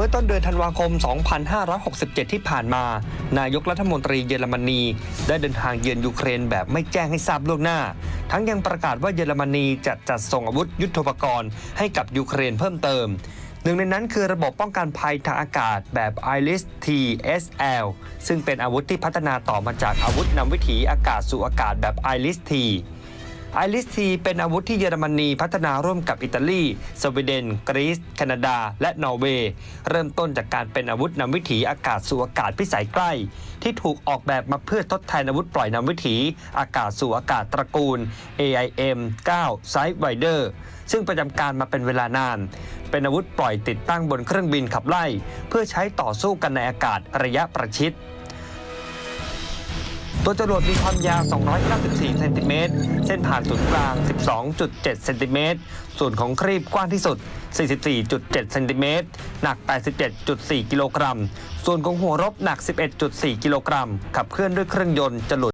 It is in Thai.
มื่อต้นเดือนธันวาคม 2567 ที่ผ่านมา นายกรัฐมนตรีเยอรมนี ได้เดินทางเยือนยูเครนแบบไม่แจ้งให้ทราบล่วงหน้า ทั้งยังประกาศว่าเยอรมนีจะจัดส่งอาวุธยุทโธปกรณ์ให้กับยูเครนเพิ่มเติม หนึ่งในนั้นคือระบบป้องกันภัยทางอากาศแบบ IRIS T-SL ซึ่งเป็นอาวุธที่พัฒนาต่อมาจากอาวุธนำวิถีอากาศสู่อากาศแบบ IRIS T ไอริสทีเป็นอาวุธที่เยอรมนีพัฒนาร่วมกับอิตาลี สวีเดน กรีซ แคนาดา และนอร์เวย์ เริ่มต้นจากการเป็นอาวุธนำวิถีอากาศสู่อากาศพิสัยใกล้ ที่ถูกออกแบบมาเพื่อทดแทนอาวุธปล่อยนำวิถีอากาศสู่อากาศตระกูล AIM 9 s i d e w i d e r ซึ่งประจำการมาเป็นเวลานาน เป็นอาวุธปล่อยติดตั้งบนเครื่องบินขับไล่ เพื่อใช้ต่อสู้กันในอากาศระยะประชิด ตัวจรวดมีความยาว 294 เซนติเมตร เส้นผ่านศูนย์กลาง 12.7 เซนติเมตร ส่วนของครีบกว้างที่สุด 44.7 เซนติเมตร หนัก 87.4 กิโลกรัม ส่วนของหัวรบหนัก 11.4 กิโลกรัม ขับเคลื่อนด้วยเครื่องยนต์จรวด